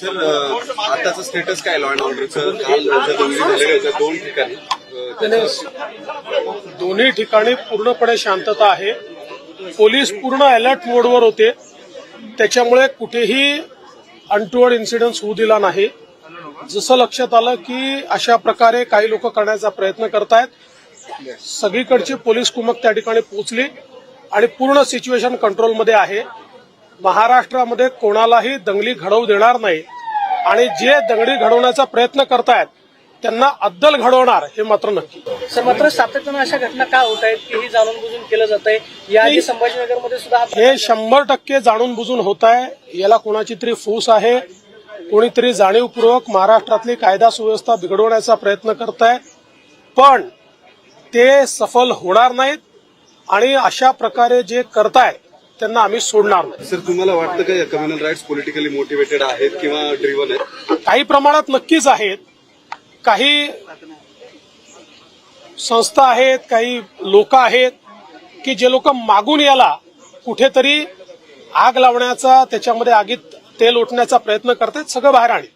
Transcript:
Sir अ, आताचं status काय law and ऑर्डरचं काल दोन ठिकाणी दोन्ही ठिकाणी पूर्णपणे शांतता आहे. पोलीस पूर्ण अलर्ट मोडवर होते. त्याच्यामुळे कुठेही अनटुवर्ड इन्सिडेंट होऊ दिला नाही. जसं लक्षात आलं की अशा प्रकारे काही लोक करण्याचा प्रयत्न करतायत. सगळीकडची पोलीस कुमक त्या ठिकाणी पोहोचली आणि पूर्ण सिच्युएशन कंट्रोलमध्ये आहे. महाराष्ट्रामध्ये कोणालाही दंगली घडवू देणार नाही. आणि जे दंगली घडवण्याचा प्रयत्न करतायत त्यांना अद्दल घडवणार हे मात्र नक्की. सर मात्र सातत्यानं अशा घटना का होत आहेत की ही जाणून बुजून केलं जात आहे याआधी संभाजीनगरमध्ये सुद्धा हा हे शंभर टक्के जाणून बुजून होत आहे. याला कोणाची तरी फूस आहे. कोणीतरी जाणीवपूर्वक महाराष्ट्रातली कायदा सुव्यवस्था बिघडवण्याचा प्रयत्न करत आहे पण ते सफल होणार नाहीत. आणि अशा प्रकारे जे करताय त्यांना आम्ही सोडणार नाही. सर तुम्हाला वाटतं का या कम्युनल राईट्स पॉलिटिकली मोटिवेटेड आहेत किंवा ड्रिव्हन आहेत? काही प्रमाणात नक्कीच आहेत. काही संस्था आहेत काही लोक आहेत की जे लोक मागून याला कुठेतरी आग लावण्याचा त्याच्यामध्ये आगीत तेल ओतण्याचा प्रयत्न करतात सगळं बाहेर आणि